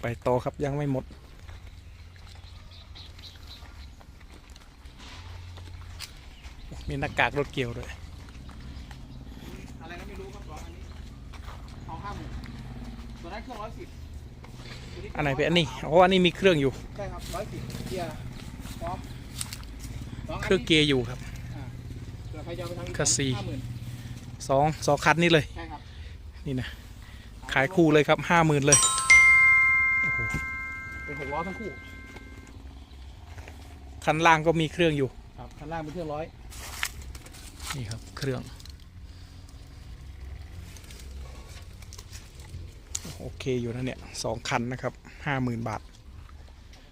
ไปต่อครับยังไม่หมด มีหน้ากากรถเกี่ยวด้วยอะไรก็ไม่รู้ครับสองอันนี้เอาห้าหมื่นตัวนั้นเครื่องร้อยสิบอันไหนเป็นอันนี้อ๋ออันนี้มีเครื่องอยู่ใช่ครับร้อยสิบเกียร์พร้อมสองอันเครื่องนี้เกียร์อยู่ครับเผื่อใครจะเอาไปทำอีกคัสซีห้าหมื่นสองสองคันนี้เลยใช่ครับนี่นะ ขายคู่เลยครับห้าหมื่นเลย ล้อทั้งคู่คันล่างก็มีเครื่องอยู่ครับคันล่างเป็นเครื่องร้อยนี่ครับเครื่องโอเคอยู่นะเนี่ยสองคันนะครับห้าหมื่นบาท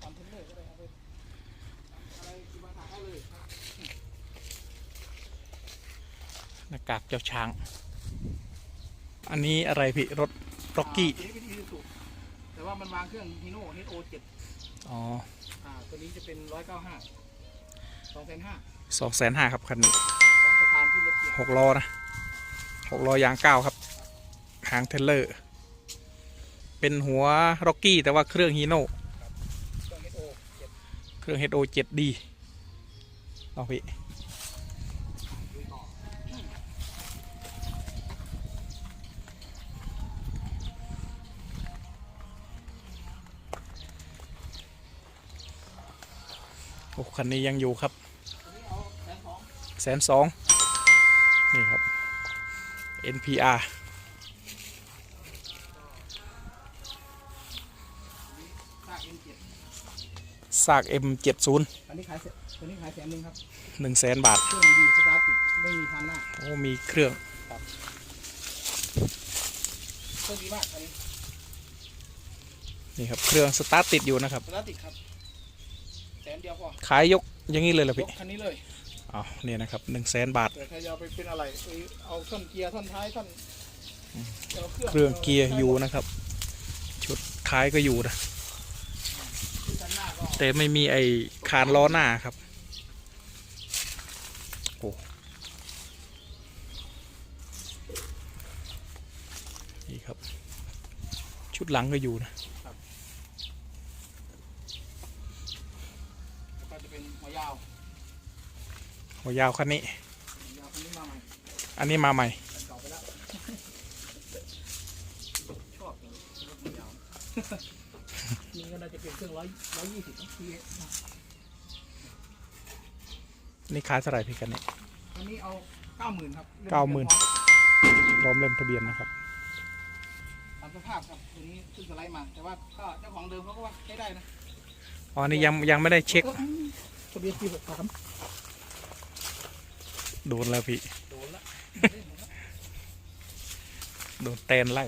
ทำเทนเลอร์ก็ได้เอาไปอะไรกี่บาทได้เลยหน้ากากเจ้าช้าง อันนี้อะไรพี่ รถร็อกกี้าตัวนี้เป็นอีซูซูแต่ว่ามันวางเครื่องฮีโน่เฮดโอเจ็ด อ๋ออ่าตัวนี้จะเป็นร้อยเก้าห้าสองแสนห้าสองแสนห้าครับคันนี้พร้อมสะพานที่รถเกียร์หกล้อนะหกล้อยางเก้าครับหางเทรลเลอร์ เป็นหัวร็อกกี้แต่ว่าเครื่องฮีโน่เครื่องเฮดโอเจ็ดเครื่อง HO 7D เอาพี่ โอ้คันนี้ยังอยู่ครับตัวนี้เอาแสนสองแสนสองนี่ครับ NPR ซากเอ็มเจ็ดซาก M70 อันนี้ขายแสนตัวนี้ขายแสนหนึ่งครับ1แสนบาทเครื่องดีสตาร์ทติดไม่มีพันหน้าโอ้มีเครื่องเครื่องดีมากอันนี้นี่ครับเครื่องสตาร์ทติดอยู่นะครับสตาร์ทติดครับแส นเดียวพอขายยกอย่างนี้เลยเหรอยพี่กคันนี้เลยอ๋อเนี่ยนะครับ1แสนบาทเดี๋ยวใครจะเอาไปเป็นอะไรไปเอาท่อนเกียร์ท่อนท้ายท่อนจะาเครื่องเกียร์อยู่นะครับ ชุดท้ายก็อยู่นะ ด้านหน้าก็แต่ไม่มีไอ้คานล้อหน้าครับโอ้นี่ครับ ชุดหลังก็อยู่นะ ก็จะเป็นหัวยาว หัวยาวคันนี้หัวยาวคันนี้มาใหม่อันนี้มาใหม่แต่เก่าไปแล้วชอบเลยรถหัวยาวนี่ก็น่าจะเป็นเครื่องร้อยร้อยยี่สิบนะพี่นะนี่ขายเท่าไหร่พี่กันนี่อันนี้เอาเก้าหมื่นครับเก้าหมื่นพร้อมเล่มทะเบียนนะครับตามสภาพครับตัวนี้ขึ้นสไลด์มา แต่ว่าก็เจ้าของเดิมเขาก็ว่าใช้ได้นะ อ๋อ นี่ยังยังไม่ได้เช็ค ทะเบียนปีหกสาม โดนแล้วพี่ โดนละโดนแตนไล่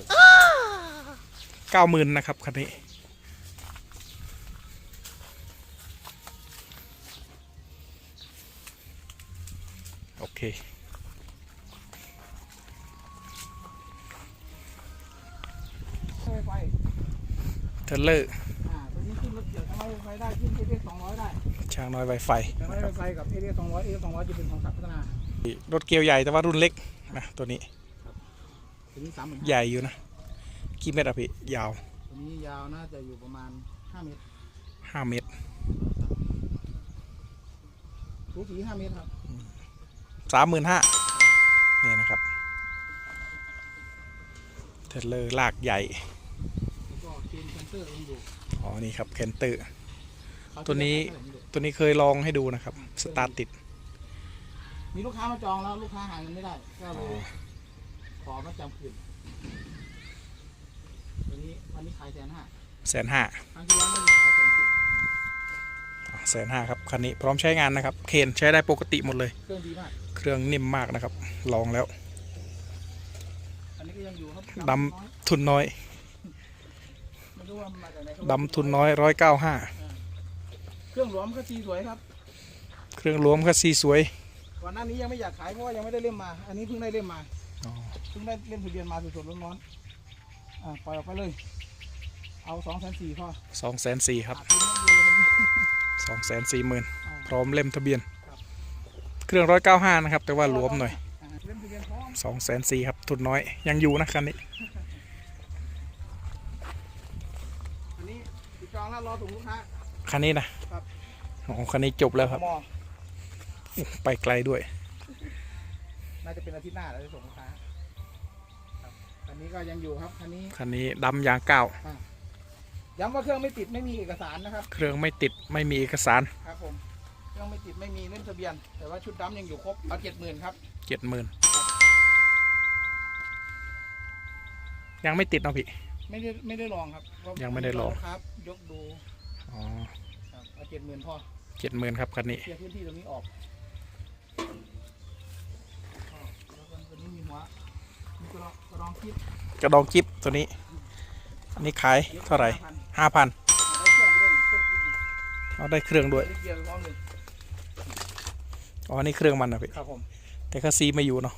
เก้าหมื่นนะครับคันนี้ โอเคใช้ไฟเทเลอร์อ่าตัวนี้ขึ้นรถเกี่ยวทำไมไฟได้ขึ้นเอเสองร้อยได้ช้างน้อยไวไฟแต่ไม่ไฟกับเอเสองร้อยเอสองร้อยจะเป็นของสัตว์พัฒนา รถเกียวใหญ่แต่ว่ารุ่นเล็กนะตัวนี้ตัวนี้สามหมื่นใหญ่อยู่นะกี่เมตรอะพี่ยาวตัวนี้ยาวน่าจะอยู่ประมาณห้าเมตรห้าเมตรสูสีห้าเมตรครับสามหมื่นห้าเนี่ยนะครับเทเลอร์ลากใหญ่แล้วก็เชนเซนเตอร์ยังอยู่อ๋อนี่ครับแคนเตอร์เขาตัวนี้ตัวนี้เคยลองให้ดูนะครับ สตาร์ทติด มีลูกค้ามาจองแล้วลูกค้าหาเงินไม่ได้ ก็เลยขอมาจำคืนตัวนี้วันนี้ขายแสนห้าแสนห้าครั้งที่แล้วไม่ได้ขายแสนสิบแสนห้าครับคันนี้พร้อมใช้งานนะครับ เคนใช้ได้ปกติหมดเลย เครื่องดีมาก เครื่องนิ่มมากนะครับ ลองแล้ว อันนี้ก็ยังอยู่ครับดน้อยทุนน้อยไม่รู้ว่ามาจากไหนครับดำทุนน้อยร้อยเก้าห้าเครื่องหลวมก็สีสวยครับ เครื่องรวมก็สีสวย ก่อนหน้านี้ยังไม่อยากขายเพราะว่ายังไม่ได้เล่มมา อันนี้เพิ่งได้เล่มมาอ๋อเพิ่งได้เล่มทะเบียนมาสดๆร้อนๆอ่าปล่อยออกไปเลย เอาสองแสนสี่พอสองแสนสี่ครับขาดทุนนิดเดียวเลยครับสองแสนสี่หมื่นอ่าพร้อมเล่มทะเบียนครับเครื่องร้อยเก้าห้านะครับ แต่ว่ารวมหน่อยอ่าเล่มทะเบียนพร้อมสองแสนสี่ครับ ทุนน้อยยังอยู่นะคันนี้ อันนี้นี้ติดจองแล้วรอส่งลูกค้า คันนี้นะครับอ๋อคันนี้จบแล้วครับ มอ ไปไกลด้วย น่าจะเป็นอาทิตย์หน้าเราจะส่งลูกค้าครับอันนี้ก็ยังอยู่ครับคันนี้คันนี้ดำยางเก้าย้ำว่าเครื่องไม่ติดไม่มีเอกสารนะครับ เครื่องไม่ติดไม่มีเอกสารครับผมเครื่องไม่ติดไม่มีเล่มทะเบียน แต่ว่าชุดดำยังอยู่ครบเอาเจ็ดหมื่นครับ เจ็ดหมื่นยังไม่ติดเนาะพี่ ไม่ได้ไม่ได้ลองครับเพราะยังไม่ได้ลอง ครับ ยกดูอ๋อครับเอาเจ็ดหมื่นพอเจ็ดหมื่นครับคันนี้เคลียร์พื้นที่ตรงนี้ออกอ๋อแล้วก็ตัวนี้มีหัวมี กระรอกกระรองคิดกระดองจิ๊บตัวนี้ อันนี้ขายเท่าไหร่ห้าพันได้เครื่องไปด้วยเครื่องคิดอีกเอาได้เครื่องด้วยได้เกียร์พร้อมเลยอ๋ออันนี่เครื่องมันนะพี่ ครับผม แต่คัสซีไม่อยู่เนาะ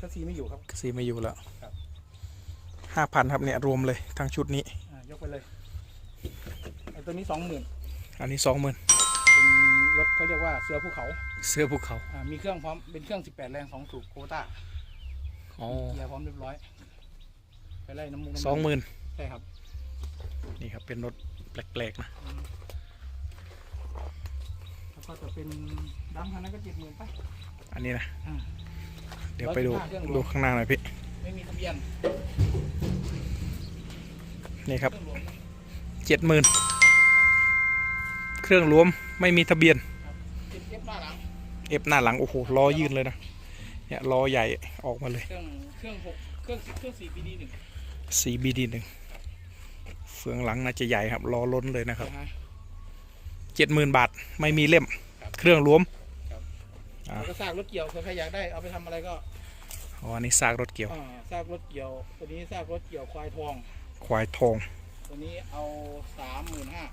คัสซีไม่อยู่ครับคัสซีไม่อยู่แล้วครับห้าพันครับเนี่ยรวมเลยทั้งชุดนี้อ่ายกไปเลยไอ้ตัวนี้สองหมื่นอันนี้สองหมื่นเป็นรถเขาเรียกว่าเสือภูเขา เสื้อภูเขาอ่ามีเครื่องพร้อม เป็นเครื่อง18แรง2สูบโควต้า อ๋อเกียร์พร้อมเรียบร้อยไปไล่น้ำมูกน้ำสองหมื่นใช่ครับนี่ครับเป็นรถแปลกๆนะแล้วก็จะเป็นดำคันนั้นก็เจ็ดหมื่นไปอันนี้นะอ่า เดี๋ยวไปดู115เครื่องรวม ดูข้างหน้าหน่อยพี่ไม่มีทะเบียนนี่ครับเครื่องรวมเจ็ดหมื่นเครื่องรวมไม่มีทะเบียน ติดเอฟหน้าหลังเอฟหน้าหลังโอ้โหล้อยืนเลยนะ เนี่ยล้อใหญ่ออกมาเลย เครื่องเครื่องหกเครื่องเครื่องสี่ปีดีหนึ่ง CBD หนึ่งเฟืองหลังน่าจะใหญ่ครับล้อล้นเลยนะครับนะฮะเจ็ดหมื่นบาทไม่มีเล่มเครื่องรวมอ่าแล้วก็ซากรถเกี่ยวใครอยากได้เอาไปทำอะไรก็อ๋ออันนี้ซากรถเกี่ยว อ่าซากรถเกี่ยว ตัวนี้ซากรถเกี่ยวควายทอง ควายทองตัวนี้เอาสามหมื่นห้า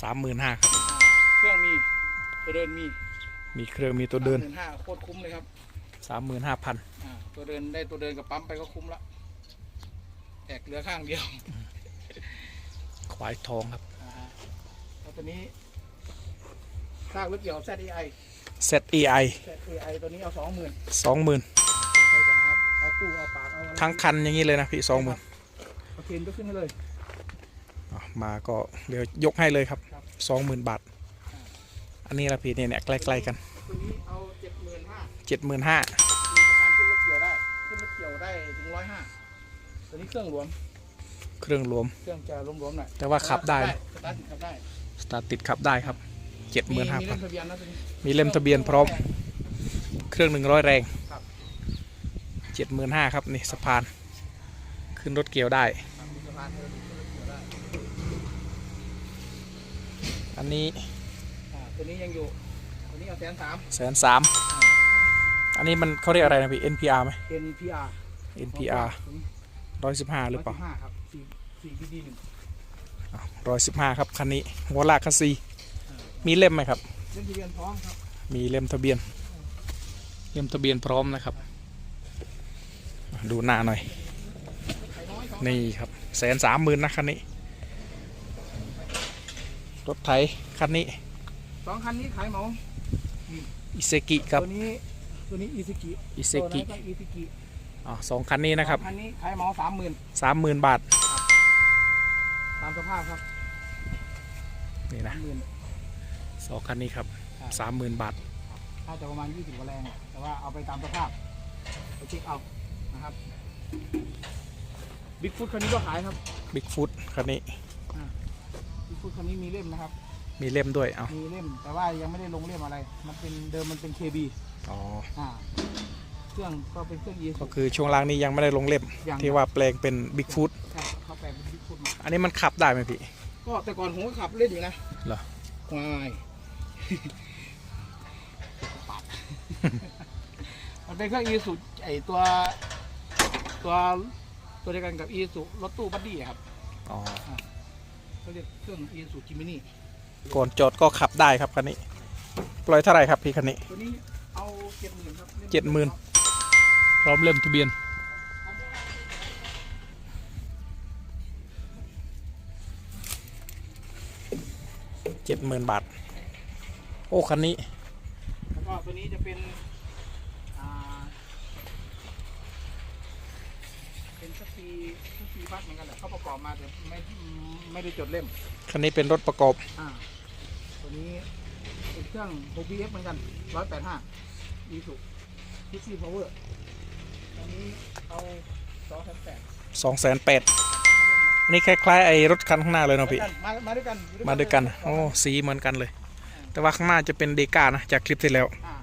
สามหมื่นห้าครับ เครื่องมีตัวเดินมีมีเครื่องมีตัวเดิน หมื่นห้าโคตรคุ้มเลยครับ สามหมื่นห้าพันอ่าตัวเดินได้ตัวเดินกับปั๊มไปก็คุ้มละแตกเหลือข้างเดียวควายทองครับ อ่าฮะแล้วตัวนี้ซากรถเกี่ยว ZEI ZEI ZEI ตัวนี้เอาสองหมื่นสองหมื่นใครจะหาเอาตู้เอาปากเอาอะไรทั้งคันอย่างนี้เลยนะพี่สองหมื่นเอาเคนก็ขึ้นให้เลย มาก็เดี๋ยวยกให้เลยครับครับ สองหมื่นบาท อันนี้ละพี่เนี่ยเนี่ยใกล้ๆกัน เจ็ดหมื่นห้ามีประกันขึ้นรถเกี่ยวได้ขึ้นรถเกี่ยวได้ถึงร้อยห้าตัวนี้เครื่องรวมเครื่องรวม เครื่องจะรวมๆหน่อยแต่ว่าขับได้สตาร์ทติดขับได้สตาร์ทติดขับได้ครับเจ็ดหมื่นห้ามีพัเล่นมทะเบียนนะตัวนี้มีเล่มทะเบียนพร้อม เครื่องหนึ่งร้อยแรงครับเจ็ดหมื่นห้าครับนี่สะพาน ขึ้นรถเกี่ยวได้ครับมีสะพานให้เราขึ้นรถเกี่ยวได้อันนี้อ่าตัวนี้ยังอยู่ตัวนี้เอาแสนสามแสนสาม อันนี้มันเขาเรียกอะไรนะพี่ NPR ไหม NPR NPR ร้อยสิบห้าหรือเปล่าห้าครับสี่สี่พีดีหนึ่งร้อยสิบห้าครับคันนี้หัวลากคัสซีมีเล่มไหมครับ เล่มทะเบียนพร้อมครับมีเล่มทะเบียน เล่มทะเบียนพร้อมนะครับ ดูหน้าหน่อยไข่น้อยสองนี่ครับแสนสามหมื่นนะคันนี้ รถไถคันนี้สองคันนี้ขายเหมาอิเซกิกับตัวนี้ ตัวนี้อีซิกิอิเซตัวกินั้นก็อีซิกิอ๋อสองคันนี้นะครับ คันนี้ขายเหมาสามหมื่นสามหมื่นบาท ตามสภาพครับนี่นะสามหมื่นสองคันนี้ครับครับสามหมื่นบาทถ้าจะประมาณยี่สิบกว่าแรงแต่ว่าเอาไปตามสภาพไปเช็คเอานะครับบิ๊กฟุตคันนี้ก็ขายครับบิ๊กฟุตคันนี้บิ๊กฟุตคันนี้มีเล่มนะครับ มีเล่มด้วยเอามีเล่มแต่ว่ายังไม่ได้ลงเล่มอะไร มันเป็นเดิมมันเป็น KB อ๋อ อ่าเครื่องก็เป็นเครื่อง e ก็คือช่วงล่างนี้ยังไม่ได้ลงเล่มยังที่ว่าแปลงเป็นบิ๊กฟุตใช่เขาแปลงเป็นบิ๊กฟุตมาอันนี้มันขับได้ไหมพี่ ก็แต่ก่อนผมก็ขับเล่นอยู่นะเหรอ ควายปาดมันเป็นเครื่อง e สุไอตัว ตัวตัวเดียวกันกับ e สุรถตู้บัดดี้อะครับอ๋อ เขาเรียกเครื่อง e สุจิมินี่ก่อนจอดก็ขับได้ครับคันนี้ ปล่อยเท่าไหร่ครับพี่คันนี้ ตัวนี้ เอาเจ็ดหมื่นครับเจ็ดหมื่นพร้อมเล่มทะเบียน เจ็ดหมื่นบาท โอ้ คันนี้ แล้วก็ตัวนี้จะเป็นอ่าเป็นสกีสกีบัสเหมือนกันแหละเขาประกอบมาแต่ไม่ไม่ได้จดเล่ม คันนี้เป็นรถประกอบ อ่า ตัวนี้เป็นเครื่อง OBS เหมือนกัน 185 e s u PC Power ตัวนี้เอา2,800 2 8 0 0 0นี่คล้ายๆไอ้รถคันข้างหน้าเลยเนาะพี่มามาด้วยกันมาด้วยกันโอ้สีเหมือนกันเลย แต่ว่าข้างหน้าจะเป็นเดก้านะจากคลิปที่แล้วอ่า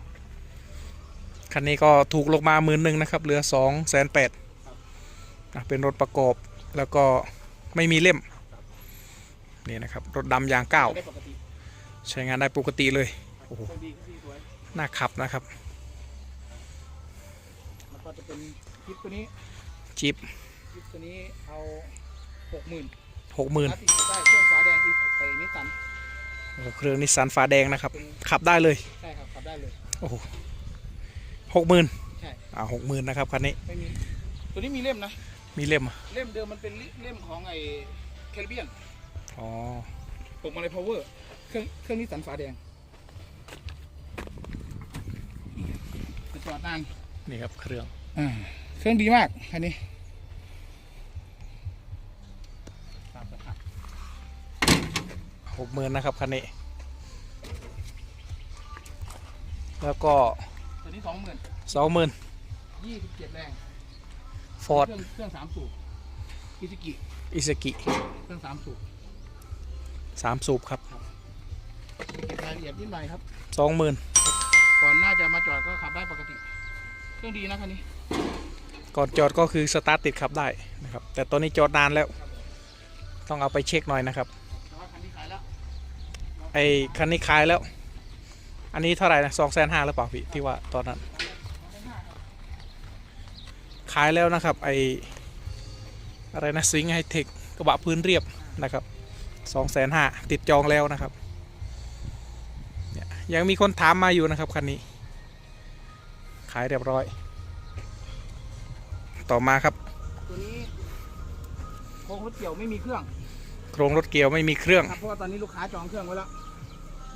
คันนี้ก็ถูกลงมาหมื่นหนึ่งนะครับเหลือ2องแสนแปดเป็นรถประกอบแล้วก็ไม่มีเล่มนี่นะครับรถดำยางเก้าได้ปกติใช้งานได้ปกติเลยโอ้โหเครื่องดีเครื่องดีสวยน่าขับนะครับแล้ว ก็จะเป็นคลิปตัวนี้จิบคลิปตัวนี้เอาหกหมื่นหกหมื่นติดได้เครื่องฟ้าแดงอีไอ้นิสสันเครื่องนิสสันฟ้าแดงนะครับ ขับได้เลยใช่ครับขับได้เลยโอ้โหหกหมื่นใช่อ่าหกหมื่นนะครับคันนี้ไม่มีตัวนี้มีเล่มนะมีเล่มอะเล่มเดิมมันเป็นเล่มของไอ้แคริเบียนอ๋อปกมาเลยพาวเวอร์เครื่องเครื่องนิสสันฟ้าแดงจะจอดนาน นี่ครับเครื่องอ่าเครื่องดีมากคันนี้ตามสภาพหกหมื่นนะครับคันนี้ แล้วก็ตัวนี้สองหมื่นสองหมื่นยี่สิบเจ็ดแรงฟอร์ดเครื่องเครื่องสามสูบอิซิกิอิซกิเครื่องสามสูบสามสูบครับเก็บรายละเอียดนิดหน่อยครับสองหมื่นก่อนหน้าจะมาจอดก็ขับได้ปกติ เครื่องดีนะคันนี้ ก่อนจอดก็คือสตาร์ทติดขับได้นะครับ แต่ตอนนี้จอดนานแล้ว ต้องเอาไปเช็คหน่อยนะครับแต่ว่าคันนี้ขายแล้วไอ้คันนี้ขายแล้ว อันนี้เท่าไหร่นะสองแสนห้าหรือเปล่าพี่ที่ว่าตอนนั้น ขายแล้วนะครับไออะไรนะซิงไฮเทคกระบะพื้นเรียบนะครับสองแสนห้าติดจองแล้วนะครับเนี่ยยังมีคนถามมาอยู่นะครับคันนี้ ขายเรียบร้อย ต่อมาครับ ตัวนี้โครงรถเกี่ยวไม่มีเครื่อง โครงรถเกียวไม่มีเครื่อง ครับเพราะว่าตอนนี้ลูกค้าจองเครื่องไว้แล้ว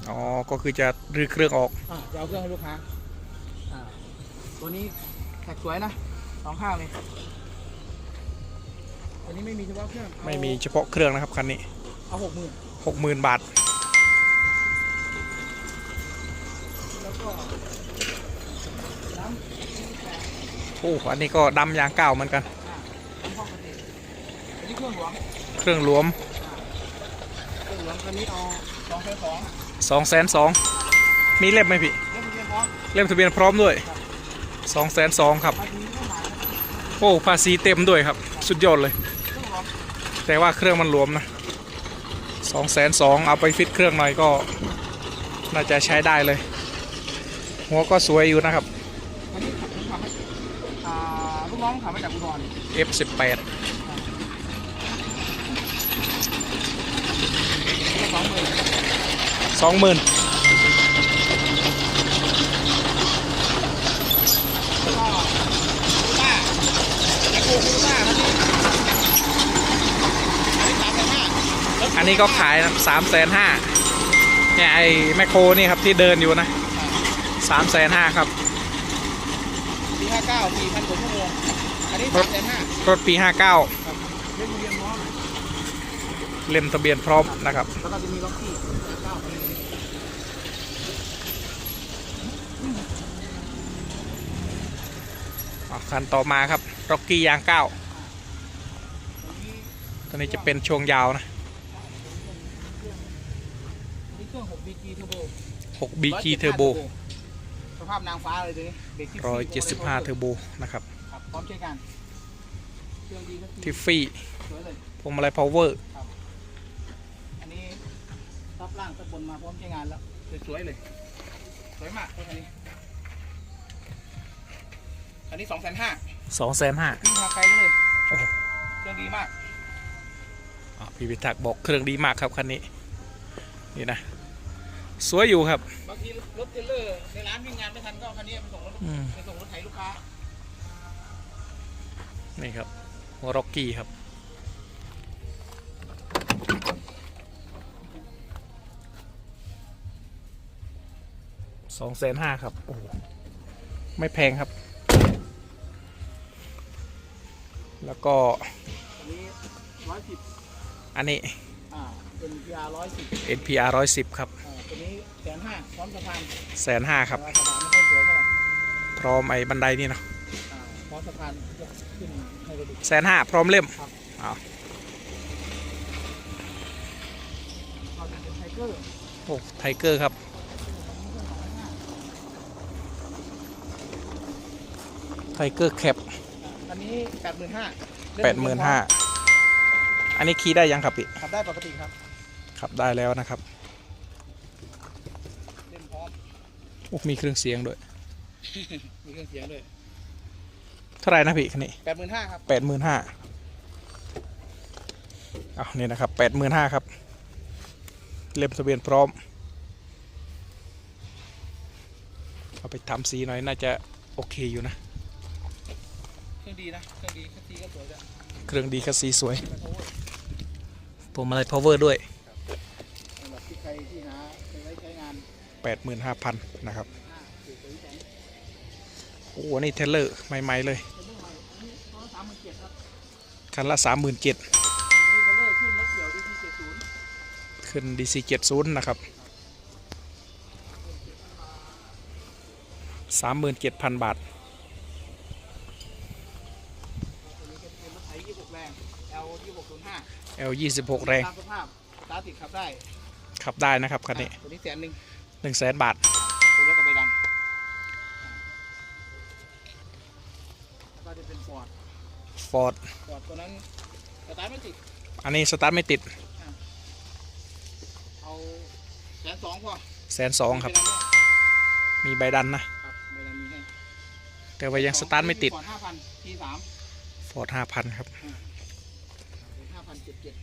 อ๋อ ก็คือจะรื้อเครื่องออกอ่าจะเอาเครื่องให้ลูกค้าอ่าตัวนี้แท็กสวยนะสองข้างเลยตัวนี้ไม่มีเฉพาะเครื่องเอาไม่มีเฉพาะเครื่องนะครับคันนี้เอาหกหมื่นหกหมื่นบาท แล้วก็น้ โอ้อันนี้ก็ดำยางเก้าเหมือนกันำอ่าน้ำพอกเกษตรอันนี้เครื่องหลวงเครื่องหลวมเครื่องหลวงคันนี้เอาสองแสนสองสองแสนสองมีเล่มไหมพี่เล่มทะเบียนพร้อมเล่มทะเบียนพร้อมด้วยสองแสนสองครับภาษีก็หมายนะโอ้ภาษีเต็มด้วยครับ สุดยอดเลย เครื่องหลวงแต่ว่าเครื่องมันหลวมนะสองแสนสองเอาไปฟิตเครื่องหน่อยก็ น่าจะใช้ได้เลย หัวก็สวยอยู่นะครับ อันนี้ขับผมขับให้อ่าลูกน้อง ขับมาจากอุดร F18 สองหมื่น20,000แล้วก็คูต้าแอคโคคูต้าคันนี้อันนี้สามแสนห้าอันนี้ก็ขายนะสามแสนห้าเนี่ยไอ้แมคโครนี่ครับที่เดินอยู่นะสามแสนห้าครับปีห้าเก้าสี่พันกว่าชั่วโมง อันนี้สามแสนห้ารถปี 59ครับเล่นทะเบียนพร้อมเล่มทะเบียนพร้อมนะครับ แล้วก็จะมีล็อกกี้เก้าคันนี้อะคันต่อมาครับร็อกกี้ยางเก้าตัวนี้ตัวนี้จะเป็นช่วงยาวนะอันนี้เครื่อง 6BG Turbo 6 BG Turbo สภาพนางฟ้าเลยตัวนี้เบรกที่สี่175 Turbo นะครับครับ พร้อมใช้การเครื่องดีก็ทิฟฟี่สวยเลยพวงมาลัยพาวเวอร์อันนี้ซับล่างซับบนมาพร้อมใช้งานแล้วสวยๆเลยสวยมากตัวคันนี้อันนี้สองแสนห้า2,500,000วิ่งทางไกลได้เลยโอ้โหเครื่องดีมากอะพี่พิทักษ์บอกเครื่องดีมากครับคันนี้ นี่นะ สวยอยู่ครับ บางทีรถเทรลเลอร์ในร้านวิ่งงานไม่ทันก็เอาคันนี้ไปส่งรถอืม ไปส่งรถไถลูกค้า นี่ครับหัวร็อกกี้ครับ สองแสนห้าครับ โอ้โหไม่แพงครับ แล้วก็ อันนี้ร้อยสิบอันนี้ อ่าเป็น PR ร้อยสิบ NPR 110ครับ อ่า ตัวนี้แสนห้าพร้อมสะพานแสนห้าครับ แต่ว่าสะพานไม่ค่อยสวยเท่าไหร่ พร้อมไอ้บันไดนี่เนาะอ่าพร้อม สะพานยกขึ้นให้เราดูแสนห้าพร้อมเล่มเราจะเป็นไทเกอร์โอ้ไทเกอร์ครับไทเกอร์แคปอันนี้แปดหมื่นห้าแปดหมื่นห้าอันนี้คีย์ได้ยังครับพี่ขับได้ปกติครับขับได้แล้วนะครับเล่มพร้อมโอ้มีเครื่องเสียงด้วย มีเครื่องเสียงด้วย เท่าไหร่นะพี่คันนี้แปดหมื่นห้าครับแปดหมื่นห้าเอานี่นะครับแปดหมื่นห้าครับ เล่มทะเบียนพร้อม เอาไปทำสีหน่อยน่าจะโอเคอยู่นะ เครื่องดีนะ เครื่องดีคัสซีก็สวยด้วยเครื่องดีคัสซีสวยเป็นโอเวอร์ผมอะไรพาวเวอร์ด้วยสำหรับที่ใครที่หาไปไว้ใช้งาน85,000นะครับอ่าถูกตัวที่แสน โอ้นี่เทเลอร์ใหม่ ๆ เลยเป็นเรื่องใหม่อันนี้ร้อยสามหมื่นเจ็ดครับคันละ37,000อันนี้เป็นเลอร์ขึ้นรถเกี่ยวดีทีเจ็ดศูนย์ขึ้น DC 70 นะครับ 37,000 บาทตัวนี้ก็เป็นรถไถยี่สิบหกแรง L ยี่สิบหกศูนย์ห้า L 26แรงตามสภาพสตาร์ทติดขับได้ขับได้นะครับ คันนี้อะตัวนี้แสนหนึ่ง100,000บาทตัวรถก Ford ฟอร์ดตัวนั้นสตาร์ทไม่ติดอันนี้สตาร์ทไม่ติดเอาแสนสองพอแสนสองครับ มีใบดันนะครับใบดำมีให้แต่ว่ายังสตาร์ทไม่ติด ฟอร์ดห้าพันทีสาม Ford 5,000ครับห้าพันเจ็ดเจ็ด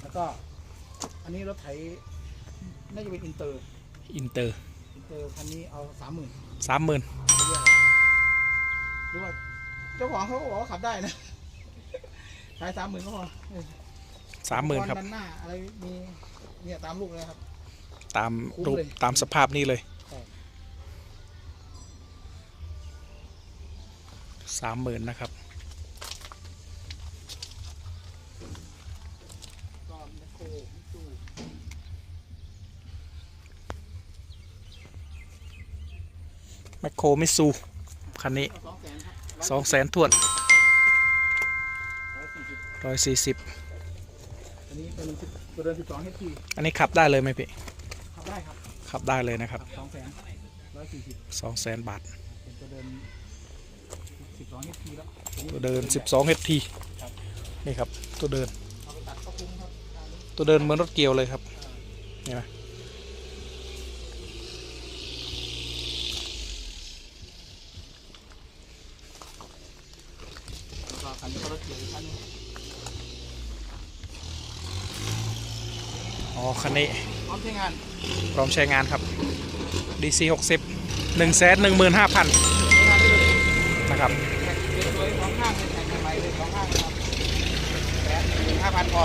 แล้วก็ อันนี้รถไถน่าจะเป็นอินเตอร์ อินเตอร์ อินเตอร์คันนี้เอาสามหมื่น 30,000หรือว่าเจ้าของเขาก็บอกว่าขับได้นะขายสามหมื่นก็พอเออ30,000ครับด้านหน้าอะไรมีเนี่ยตามลูกเลยครับ ตามคุ้มรูปเลย ตามสภาพนี้เลยใช่30,000นะครับ ก็แมคโครมิตซู แมคโครมิซูคันนี้สองแสนครับ2 0 0 0 0 0ทวนร้อยสี่สิบ140อันนี้เป็นสิบตัวเดินสิบสองเฮทีอันนี้ขับได้เลยไหมพี่ขับได้ครับขับได้เลยนะครับสองแสนร้อยสี่สิบ2 0 0 0 0บาทเป็นตัวเดินสิบสองเฮทีแล้วตัวเดิน12 HT นี่ครับตัวเดินเอาไปตัดก็คุ้มครับอันนี้ตัวเดินเหมือนรถเกียวเลยครับ นี่นะ แล้วก็คันนี้ก็รถเกี่ยว อีกคันหนึงอ๋อ คันนี้ พร้อมใช้งาน พร้อมใช้งานครับ DC 60 1 1 5 0 0 0ใช้งานได้เลยนะครับแท็กสวยๆสองข้างเลยแท็กใหม่ๆเลยสองข้างนะครับแสนหนึ่งห้าพันพอ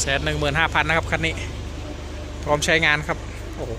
แสนหนึ่งหมื่นห้าพันนะครับคันนี้ พร้อมใช้งานครับ โอ้โห